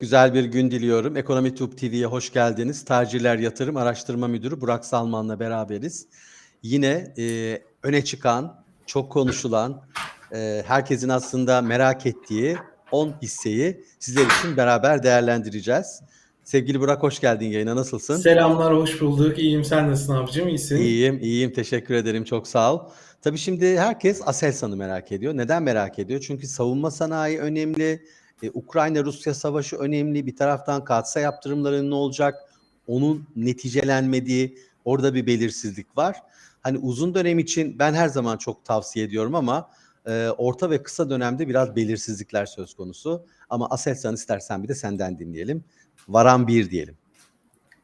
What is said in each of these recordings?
Güzel bir gün diliyorum. Ekonomi Tube TV'ye hoş geldiniz. Tacirler Yatırım Araştırma Müdürü Burak Salman'la beraberiz. Yine e, öne çıkan, çok konuşulan, e, herkesin aslında merak ettiği 10 hisseyi sizler için beraber değerlendireceğiz. Sevgili Burak hoş geldin yayına. Nasılsın? Selamlar, hoş bulduk. İyiyim, sen nasılsın abicim? İyisin. İyiyim, iyiyim. Teşekkür ederim. Çok sağ ol. Tabii şimdi herkes Aselsan'ı merak ediyor. Neden merak ediyor? Çünkü savunma sanayi önemli. E, Ukrayna-Rusya savaşı önemli. Bir taraftan katsa yaptırımların ne olacak? Onun neticelenmediği, orada bir belirsizlik var. Hani uzun dönem için ben her zaman çok tavsiye ediyorum ama e, orta ve kısa dönemde biraz belirsizlikler söz konusu. Ama Aselsan istersen bir de senden dinleyelim. Varan bir diyelim.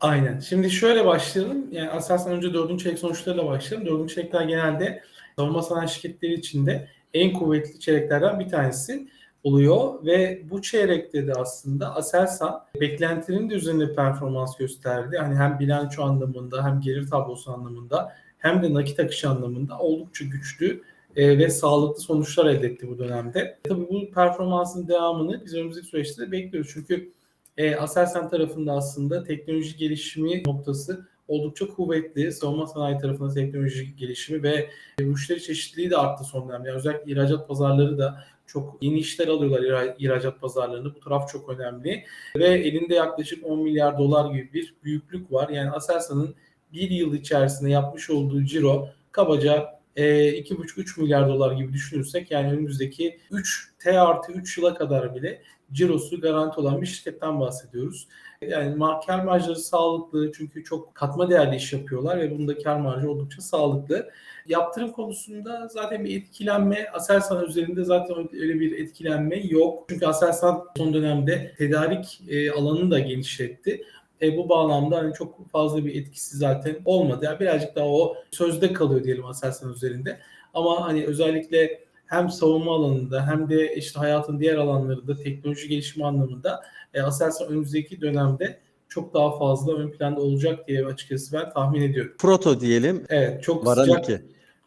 Aynen. Şimdi şöyle başlayalım. Yani asasen önce dördüncü çeyrek sonuçlarıyla başlayalım. Dördüncü çeyrekler genelde savunma sanayi şirketleri içinde en kuvvetli çeyreklerden bir tanesi oluyor ve bu çeyrekte de aslında Aselsan beklentinin de üzerinde performans gösterdi. Hani hem bilanço anlamında hem gelir tablosu anlamında hem de nakit akışı anlamında oldukça güçlü e, ve sağlıklı sonuçlar elde etti bu dönemde. Tabii bu performansın devamını biz önümüzdeki süreçte de bekliyoruz. Çünkü e, Aselsan tarafında aslında teknoloji gelişimi noktası oldukça kuvvetli. Savunma sanayi tarafında teknoloji gelişimi ve müşteri çeşitliliği de arttı son dönemde. Yani özellikle ihracat pazarları da çok yeni işler alıyorlar ihra- ihracat pazarlarında. Bu taraf çok önemli. Ve elinde yaklaşık 10 milyar dolar gibi bir büyüklük var. Yani Aselsan'ın bir yıl içerisinde yapmış olduğu ciro kabaca e, 2,5-3 milyar dolar gibi düşünürsek yani önümüzdeki 3 T artı 3 yıla kadar bile cirosu garanti olan bir şirketten bahsediyoruz. Yani mar- kar marjları sağlıklı çünkü çok katma değerli iş yapıyorlar ve bunda kar marjı oldukça sağlıklı. Yaptırım konusunda zaten bir etkilenme, Aselsan üzerinde zaten öyle bir etkilenme yok. Çünkü Aselsan son dönemde tedarik e, alanını da genişletti. E, bu bağlamda hani çok fazla bir etkisi zaten olmadı. Yani birazcık daha o sözde kalıyor diyelim Aselsan üzerinde. Ama hani özellikle hem savunma alanında hem de işte hayatın diğer alanlarında teknoloji gelişimi anlamında e, Aselsan önümüzdeki dönemde çok daha fazla ön planda olacak diye açıkçası ben tahmin ediyorum. Proto diyelim. Evet çok Varan sıcak iki.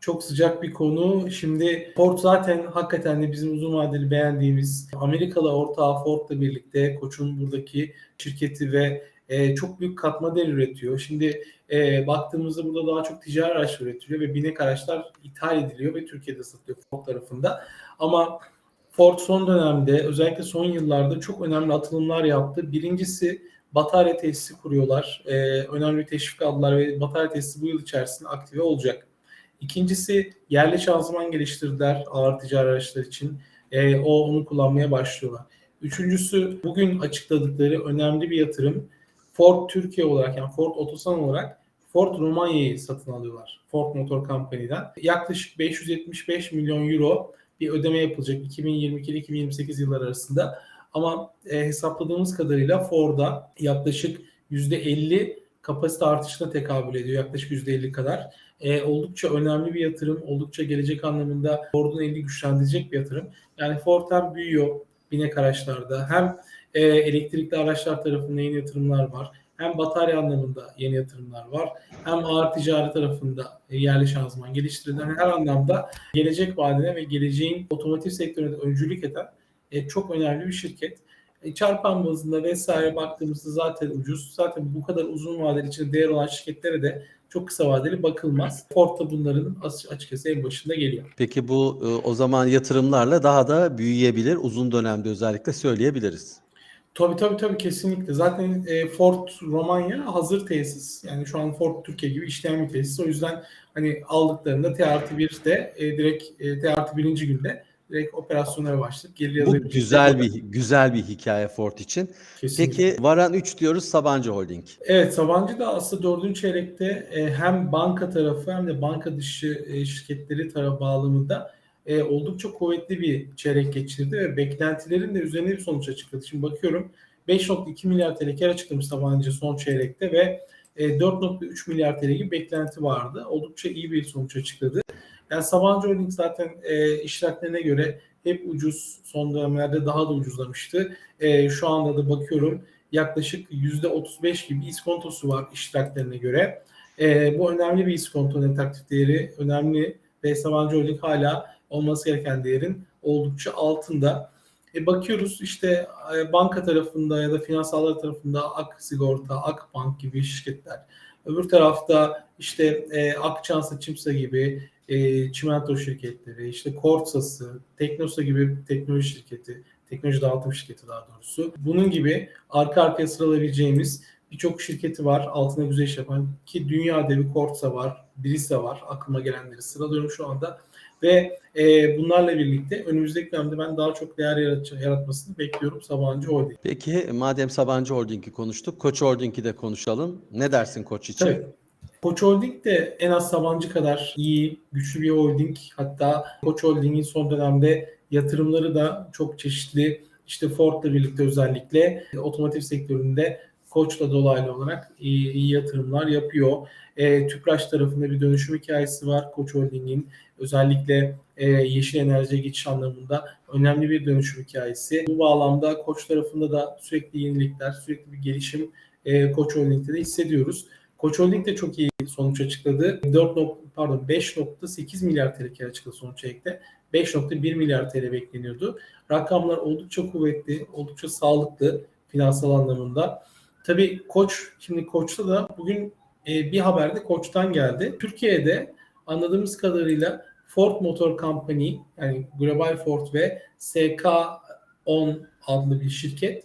çok sıcak bir konu. Şimdi Ford zaten hakikaten de bizim uzun vadeli beğendiğimiz Amerikalı ortağı Ford'la birlikte Koç'un buradaki şirketi ve e, çok büyük katma değer üretiyor. Şimdi e, baktığımızda burada daha çok ticari araç üretiliyor ve binek araçlar ithal ediliyor ve Türkiye'de satılıyor Ford tarafında. Ama Ford son dönemde özellikle son yıllarda çok önemli atılımlar yaptı. Birincisi batarya tesisi kuruyorlar. E, önemli teşvik aldılar ve batarya tesisi bu yıl içerisinde aktive olacak. İkincisi yerli şanzıman geliştirdiler ağır ticari araçlar için. E, o onu kullanmaya başlıyorlar. Üçüncüsü bugün açıkladıkları önemli bir yatırım. Ford Türkiye olarak yani Ford Otosan olarak Ford Romanya'yı satın alıyorlar. Ford Motor Company'den. Yaklaşık 575 milyon euro bir ödeme yapılacak 2022-2028 yılları arasında. Ama e, hesapladığımız kadarıyla Ford'a yaklaşık %50 kapasite artışına tekabül ediyor. Yaklaşık %50 kadar. E, oldukça önemli bir yatırım. Oldukça gelecek anlamında Ford'un elini güçlendirecek bir yatırım. Yani Ford hem büyüyor binek araçlarda hem e, elektrikli araçlar tarafında yeni yatırımlar var. Hem batarya anlamında yeni yatırımlar var. Hem ağır ticari tarafında yerli şanzıman geliştirilen her anlamda gelecek vadine ve geleceğin otomotiv sektörüne öncülük eden e, çok önemli bir şirket. E, çarpan bazında vesaire baktığımızda zaten ucuz. Zaten bu kadar uzun vadeli içinde değer olan şirketlere de çok kısa vadeli bakılmaz. Ford da bunların as- açıkçası en başında geliyor. Peki bu e, o zaman yatırımlarla daha da büyüyebilir. Uzun dönemde özellikle söyleyebiliriz. Tabii tabii tabii kesinlikle. Zaten e, Ford Romanya hazır tesis. Yani şu an Ford Türkiye gibi işleyen bir tesis. O yüzden hani aldıklarında T artı 1'de e, direkt e, T artı birinci günde direkt operasyonlara başladık. Geri Bu güzel bir güzel bir hikaye Ford için. Kesinlikle. Peki Varan 3 diyoruz Sabancı Holding. Evet Sabancı da aslında dördüncü çeyrekte e, hem banka tarafı hem de banka dışı e, şirketleri tarafı bağlamında e, oldukça kuvvetli bir çeyrek geçirdi ve beklentilerin de üzerine bir sonuç açıkladı. Şimdi bakıyorum 5.2 milyar TL kar açıklamış Sabancı son çeyrekte ve e, 4.3 milyar TL gibi beklenti vardı. Oldukça iyi bir sonuç açıkladı. Yani Sabancı Holding zaten e, işletmelerine göre hep ucuz, son dönemlerde daha da ucuzlamıştı. E, şu anda da bakıyorum yaklaşık %35 gibi iskontosu var iştiraklerine göre. E, bu önemli bir iskonto net aktif değeri önemli ve Sabancı Holding hala olması gereken değerin oldukça altında. E, bakıyoruz işte e, banka tarafında ya da finansallar tarafında Ak Sigorta, Akbank gibi şirketler. Öbür tarafta işte e, Akçansa, Çimsa gibi e, çimento şirketleri, işte Kortsa'sı, Teknosa gibi teknoloji şirketi, teknoloji dağıtım şirketi daha doğrusu. Bunun gibi arka arkaya sıralayabileceğimiz birçok şirketi var altına güzel iş yapan ki dünya devi Kortsa var, Brisa var aklıma gelenleri sıralıyorum şu anda ve e, bunlarla birlikte önümüzdeki dönemde ben daha çok değer yarat- yaratmasını bekliyorum Sabancı Holding. Peki madem Sabancı Holding'i konuştuk, Koç Holding'i de konuşalım. Ne dersin Koç için? Tabii. Koç Holding de en az Sabancı kadar iyi, güçlü bir holding. Hatta Koç Holding'in son dönemde yatırımları da çok çeşitli. İşte Ford'la birlikte özellikle otomotiv sektöründe Koç'la dolaylı olarak iyi, iyi yatırımlar yapıyor. E, Tüpraş tarafında bir dönüşüm hikayesi var Koç Holding'in. Özellikle e, yeşil enerjiye geçiş anlamında önemli bir dönüşüm hikayesi. Bu bağlamda Koç tarafında da sürekli yenilikler, sürekli bir gelişim e, Koç Holding'de de hissediyoruz. Koç Holding de çok iyi sonuç açıkladı. 4 nok- pardon 5.8 milyar TL kar açıkladı sonuç ayakta. 5.1 milyar TL bekleniyordu. Rakamlar oldukça kuvvetli, oldukça sağlıklı finansal anlamında. Tabii Koç, şimdi Koç'ta da bugün e, bir haber de Koç'tan geldi. Türkiye'de anladığımız kadarıyla Ford Motor Company yani Global Ford ve SK10 adlı bir şirket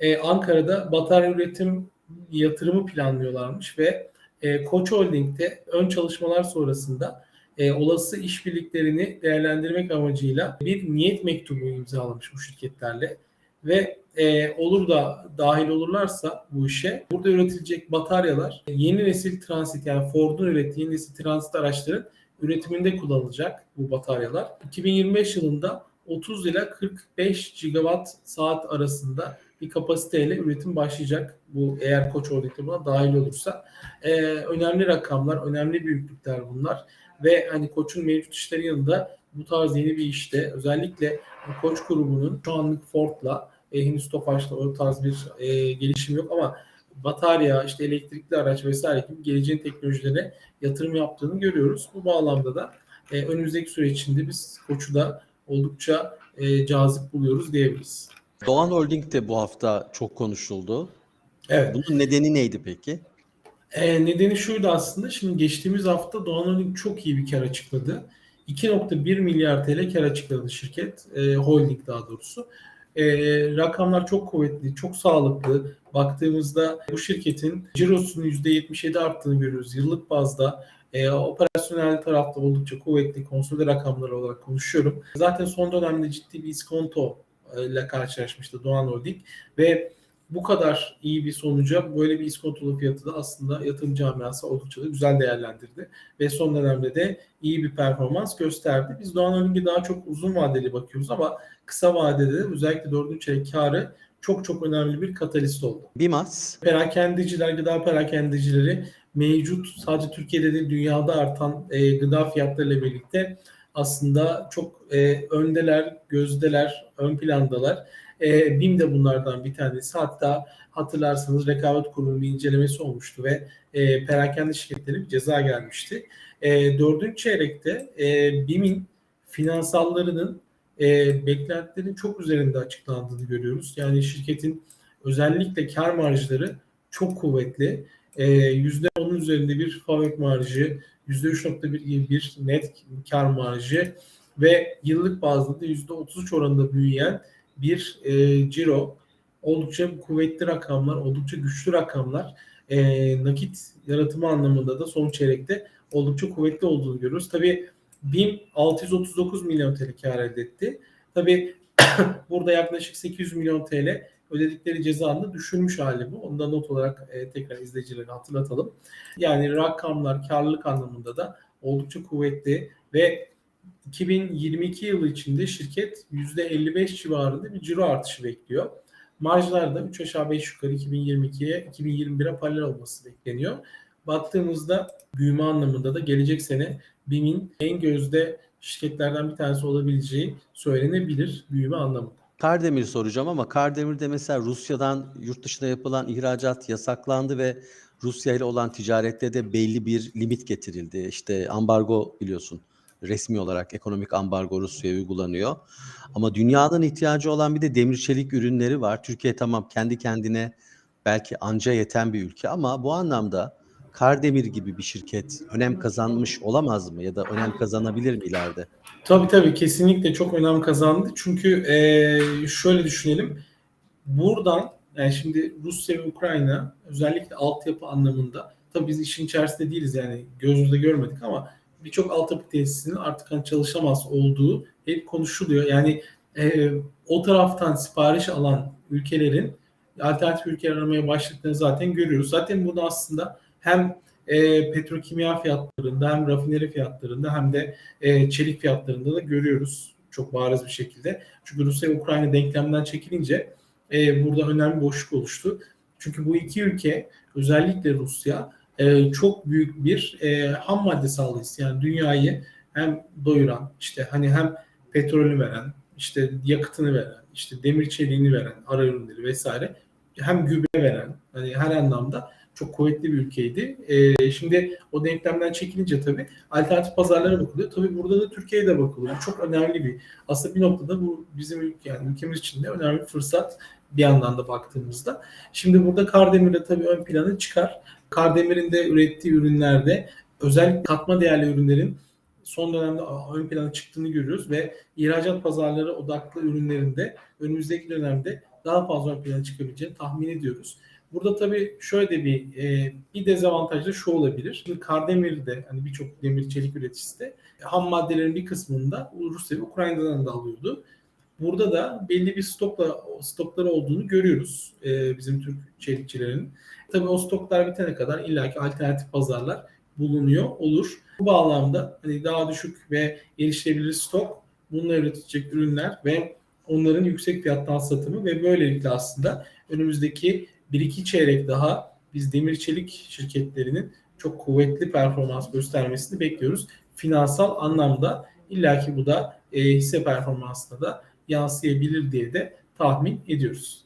e, Ankara'da batarya üretim yatırımı planlıyorlarmış ve e, Koç Holding'de ön çalışmalar sonrasında e, olası işbirliklerini değerlendirmek amacıyla bir niyet mektubu imzalamış bu şirketlerle ve e, olur da dahil olurlarsa bu işe burada üretilecek bataryalar yeni nesil transit yani Ford'un ürettiği yeni nesil transit araçların üretiminde kullanılacak bu bataryalar. 2025 yılında 30 ile 45 gigawatt saat arasında bir kapasiteyle üretim başlayacak. Bu eğer Koç Holding'de buna dahil olursa. Ee, önemli rakamlar, önemli büyüklükler bunlar. Ve hani Koç'un mevcut işleri yanında bu tarz yeni bir işte özellikle Koç grubunun şu anlık Ford'la e, henüz Tofaş'la o tarz bir e, gelişim yok ama batarya, işte elektrikli araç vesaire gibi geleceğin teknolojilerine yatırım yaptığını görüyoruz. Bu bağlamda da e, önümüzdeki süre içinde biz Koç'u da oldukça e, cazip buluyoruz diyebiliriz. Doğan Holding de bu hafta çok konuşuldu. Evet. Bunun nedeni neydi peki? E, nedeni şuydu aslında. Şimdi geçtiğimiz hafta Doğan Holding çok iyi bir kar açıkladı. 2.1 milyar TL kar açıkladı şirket. E, holding daha doğrusu. E, rakamlar çok kuvvetli, çok sağlıklı. Baktığımızda bu şirketin cirosunun %77 arttığını görüyoruz yıllık bazda. E, operasyonel tarafta oldukça kuvvetli konsolide rakamlar olarak konuşuyorum. Zaten son dönemde ciddi bir iskonto e, ile karşılaşmıştı Doğan Holding ve bu kadar iyi bir sonuca böyle bir iskontolu fiyatı da aslında yatırım camiası oldukça da güzel değerlendirdi. Ve son dönemde de iyi bir performans gösterdi. Biz Doğan Holding'e daha çok uzun vadeli bakıyoruz ama kısa vadede de özellikle dördüncü çeyrek karı çok çok önemli bir katalist oldu. Bimas, Perakendeciler, gıda perakendecileri mevcut sadece Türkiye'de değil dünyada artan e, gıda fiyatlarıyla birlikte aslında çok e, öndeler, gözdeler, ön plandalar. E, BİM de bunlardan bir tanesi. Hatta hatırlarsanız rekabet kurumunun bir incelemesi olmuştu ve e, perakende şirketlerine bir ceza gelmişti. E, dördüncü çeyrekte e, BİM'in finansallarının e, beklentilerin çok üzerinde açıklandığını görüyoruz. Yani şirketin özellikle kar marjları çok kuvvetli. E, %10'un üzerinde bir fabrik marjı, %3.1 gibi bir net kar marjı ve yıllık bazda da %33 oranında büyüyen bir e, ciro. Oldukça kuvvetli rakamlar, oldukça güçlü rakamlar. E, nakit yaratımı anlamında da son çeyrekte oldukça kuvvetli olduğunu görüyoruz. Tabii BİM 639 milyon TL kar elde etti. Tabii burada yaklaşık 800 milyon TL ödedikleri cezanı düşürmüş hali bu. Onu da not olarak e, tekrar izleyicilere hatırlatalım. Yani rakamlar karlılık anlamında da oldukça kuvvetli ve 2022 yılı içinde şirket %55 civarında bir ciro artışı bekliyor. Marjlar da 3 aşağı 5 yukarı 2022'ye 2021'e paralel olması bekleniyor. Baktığımızda büyüme anlamında da gelecek sene BİM'in en gözde şirketlerden bir tanesi olabileceği söylenebilir büyüme anlamında. Kardemir soracağım ama Kardemir'de mesela Rusya'dan yurt dışına yapılan ihracat yasaklandı ve Rusya ile olan ticarette de belli bir limit getirildi. İşte ambargo biliyorsun resmi olarak ekonomik ambargo Rusya'ya uygulanıyor. Ama dünyanın ihtiyacı olan bir de demir çelik ürünleri var. Türkiye tamam kendi kendine belki anca yeten bir ülke ama bu anlamda Kardemir gibi bir şirket önem kazanmış olamaz mı ya da önem kazanabilir mi ileride? Tabii tabii kesinlikle çok önem kazandı. Çünkü eee, şöyle düşünelim. Buradan yani şimdi Rusya ve Ukrayna özellikle altyapı anlamında tabii biz işin içerisinde değiliz yani gözümüzde görmedik ama birçok altyapı tesisinin artık hani çalışamaz olduğu hep konuşuluyor. Yani eee, o taraftan sipariş alan ülkelerin alternatif ülke aramaya başladıklarını zaten görüyoruz. Zaten bunu aslında hem e, petrokimya fiyatlarında hem rafineri fiyatlarında hem de e, çelik fiyatlarında da görüyoruz çok bariz bir şekilde. Çünkü Rusya Ukrayna denklemden çekilince e, burada önemli boşluk oluştu. Çünkü bu iki ülke özellikle Rusya e, çok büyük bir e, ham madde sağlayıcısı. Yani dünyayı hem doyuran işte hani hem petrolü veren işte yakıtını veren işte demir çeliğini veren ara ürünleri vesaire hem gübre veren hani her anlamda çok kuvvetli bir ülkeydi. Ee, şimdi o denklemden çekilince tabii alternatif pazarlara bakılıyor. Tabii burada da Türkiye'ye de bakılıyor. Çok önemli bir aslında bir noktada bu bizim ülke yani ülkemiz için de önemli bir fırsat bir yandan da baktığımızda. Şimdi burada Kardemir de tabii ön plana çıkar. Kardemir'in de ürettiği ürünlerde özellikle katma değerli ürünlerin son dönemde ön plana çıktığını görüyoruz ve ihracat pazarları odaklı ürünlerinde önümüzdeki dönemde daha fazla ön plana çıkabileceğini tahmin ediyoruz. Burada tabii şöyle de bir e, bir dezavantaj da şu olabilir. Şimdi Kardemir'de hani birçok demir çelik üreticisi de ham maddelerin bir kısmını da Rusya ve Ukrayna'dan da alıyordu. Burada da belli bir stokla stokları olduğunu görüyoruz e, bizim Türk çelikçilerin. Tabii o stoklar bitene kadar illaki alternatif pazarlar bulunuyor olur. Bu bağlamda hani daha düşük ve erişilebilir stok, bununla üretilecek ürünler ve onların yüksek fiyattan satımı ve böylelikle aslında önümüzdeki bir iki çeyrek daha biz demir çelik şirketlerinin çok kuvvetli performans göstermesini bekliyoruz. Finansal anlamda illaki bu da e, hisse performansına da yansıyabilir diye de tahmin ediyoruz.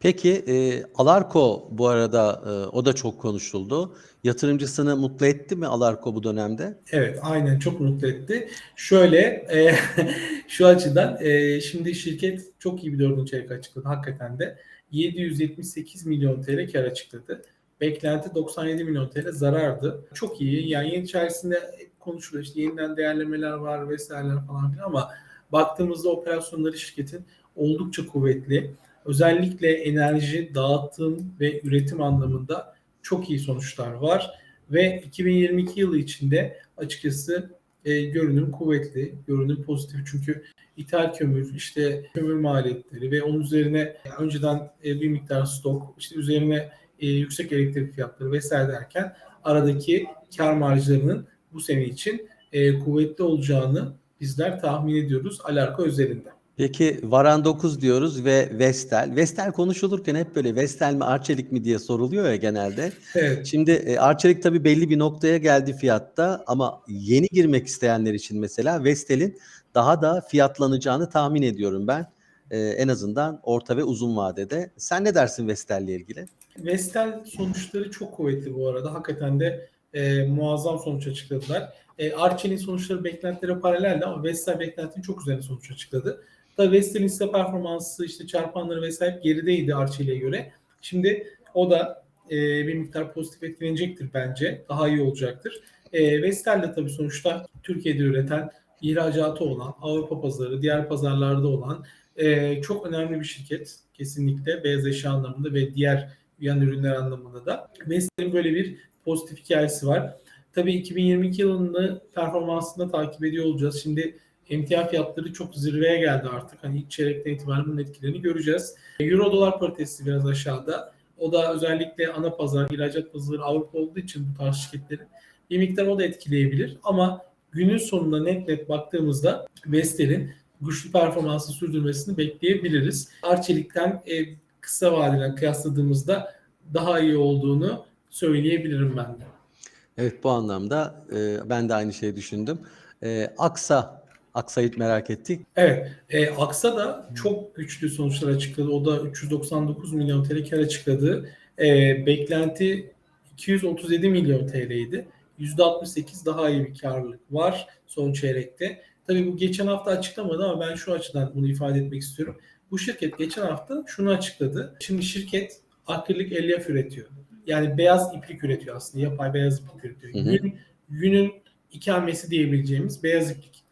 Peki e, Alarko bu arada e, o da çok konuşuldu. Yatırımcısını mutlu etti mi Alarko bu dönemde? Evet aynen çok mutlu etti. Şöyle e, şu açıdan e, şimdi şirket çok iyi bir dördüncü çeyrek açıkladı hakikaten de. 778 milyon TL kar açıkladı. Beklenti 97 milyon TL zarardı. Çok iyi. Yani yeni içerisinde konuşuluyor işte yeniden değerlemeler var vesaireler falan filan ama baktığımızda operasyonları şirketin oldukça kuvvetli. Özellikle enerji, dağıtım ve üretim anlamında çok iyi sonuçlar var. Ve 2022 yılı içinde açıkçası e, görünüm kuvvetli, görünüm pozitif. Çünkü ithal kömür, işte kömür maliyetleri ve onun üzerine önceden e, bir miktar stok, işte üzerine e, yüksek elektrik fiyatları vesaire derken aradaki kar marjlarının bu sene için e, kuvvetli olacağını bizler tahmin ediyoruz Alarko özelinde. Peki Varan 9 diyoruz ve Vestel. Vestel konuşulurken hep böyle Vestel mi Arçelik mi diye soruluyor ya genelde. Evet. Şimdi e, Arçelik tabii belli bir noktaya geldi fiyatta ama yeni girmek isteyenler için mesela Vestel'in daha da fiyatlanacağını tahmin ediyorum ben. E, en azından orta ve uzun vadede. Sen ne dersin Vestel'le ilgili? Vestel sonuçları çok kuvvetli bu arada. Hakikaten de e, muazzam sonuç açıkladılar. E, Arçelik'in sonuçları beklentilere paraleldi ama Vestel beklentinin çok üzerinde sonuç açıkladı. Tabii Vestel'in hisse performansı işte çarpanları vesaire gerideydi Arçelik'e göre. Şimdi o da e, bir miktar pozitif etkilenecektir bence. Daha iyi olacaktır. E, Vestel de tabii sonuçta Türkiye'de üreten, ihracatı olan, Avrupa pazarı, diğer pazarlarda olan e, çok önemli bir şirket. Kesinlikle beyaz eşya anlamında ve diğer yan ürünler anlamında da. Vestel'in böyle bir pozitif hikayesi var. Tabii 2022 yılını performansında takip ediyor olacağız. Şimdi emtia fiyatları çok zirveye geldi artık. Hani ilk çeyrekten itibaren bunun etkilerini göreceğiz. Euro dolar paritesi biraz aşağıda. O da özellikle ana pazar, ihracat pazarı Avrupa olduğu için bu tarz şirketlerin bir miktar o da etkileyebilir. Ama günün sonunda net net baktığımızda Vestel'in güçlü performansı sürdürmesini bekleyebiliriz. Arçelik'ten e, kısa vadeden kıyasladığımızda daha iyi olduğunu söyleyebilirim ben de. Evet bu anlamda e, ben de aynı şeyi düşündüm. E, Aksa, Aksa'yı merak ettik. Evet, e, Aksa da çok güçlü sonuçlar açıkladı. O da 399 milyon TL kar açıkladı. E, beklenti 237 milyon TL'ydi. %68 daha iyi bir karlılık var son çeyrekte. Tabii bu geçen hafta açıklamadı ama ben şu açıdan bunu ifade etmek istiyorum. Bu şirket geçen hafta şunu açıkladı. Şimdi şirket akrilik elyaf üretiyor. Yani beyaz iplik üretiyor aslında. Yapay beyaz iplik üretiyor. Hı hı. Yün, yünün ikamesi diyebileceğimiz beyaz iplik.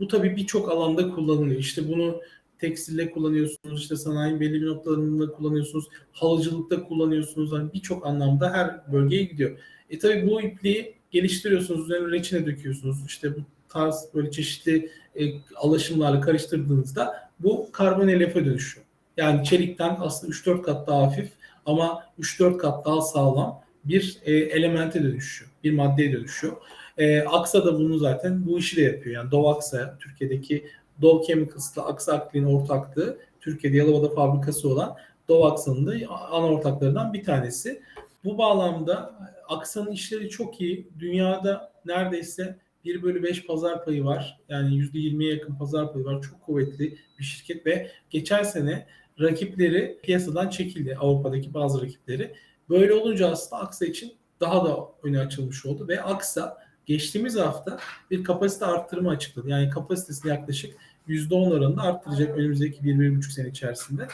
Bu tabii birçok alanda kullanılıyor. İşte bunu tekstilde kullanıyorsunuz, işte sanayinin belli bir noktalarında kullanıyorsunuz, halıcılıkta kullanıyorsunuz. Hani birçok anlamda her bölgeye gidiyor. E tabii bu ipliği geliştiriyorsunuz, üzerine reçine döküyorsunuz. İşte bu tarz böyle çeşitli e, alaşımlarla karıştırdığınızda bu karbon elyaf'a dönüşüyor. Yani çelikten aslında 3-4 kat daha hafif ama 3-4 kat daha sağlam bir e, elemente dönüşüyor. Bir maddeye dönüşüyor. E, Aksa da bunu zaten bu işi de yapıyor. Yani Dov Aksa, Türkiye'deki Dov Chemicals'la Aksa Akli'nin ortaklığı, Türkiye'de Yalova'da fabrikası olan Dov Aksa'nın da ana ortaklarından bir tanesi. Bu bağlamda Aksa'nın işleri çok iyi. Dünyada neredeyse 1 bölü 5 pazar payı var. Yani %20'ye yakın pazar payı var. Çok kuvvetli bir şirket ve geçen sene rakipleri piyasadan çekildi. Avrupa'daki bazı rakipleri. Böyle olunca aslında Aksa için daha da öne açılmış oldu ve Aksa geçtiğimiz hafta bir kapasite arttırımı açıkladı. Yani kapasitesini yaklaşık %10 oranında arttıracak önümüzdeki 1-1,5 sene içerisinde.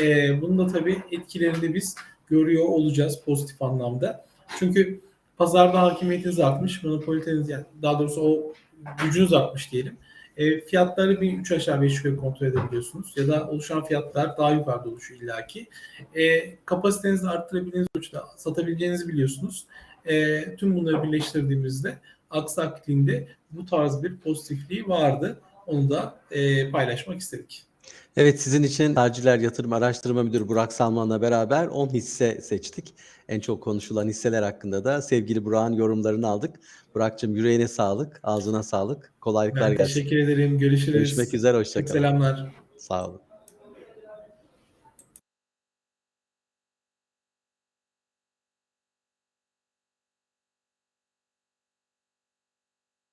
Ee, bunun da tabii etkilerini biz görüyor olacağız pozitif anlamda. Çünkü pazarda hakimiyetiniz artmış, monopoliteniz yani daha doğrusu o gücünüz artmış diyelim. E, fiyatları bir 3 aşağı 5 yukarı kontrol edebiliyorsunuz. Ya da oluşan fiyatlar daha yukarıda oluşuyor illaki. E, kapasitenizi arttırabildiğiniz ölçüde satabileceğinizi biliyorsunuz. E, tüm bunları birleştirdiğimizde aksakliğinde bu tarz bir pozitifliği vardı. Onu da e, paylaşmak istedik. Evet sizin için Tercihler Yatırım Araştırma Müdürü Burak Salman'la beraber 10 hisse seçtik. En çok konuşulan hisseler hakkında da sevgili Burak'ın yorumlarını aldık. Burak'cığım yüreğine sağlık, ağzına sağlık. Kolaylıklar Ben gelsin. teşekkür ederim. Görüşürüz. Görüşmek üzere, hoşçakalın. selamlar. Sağ olun.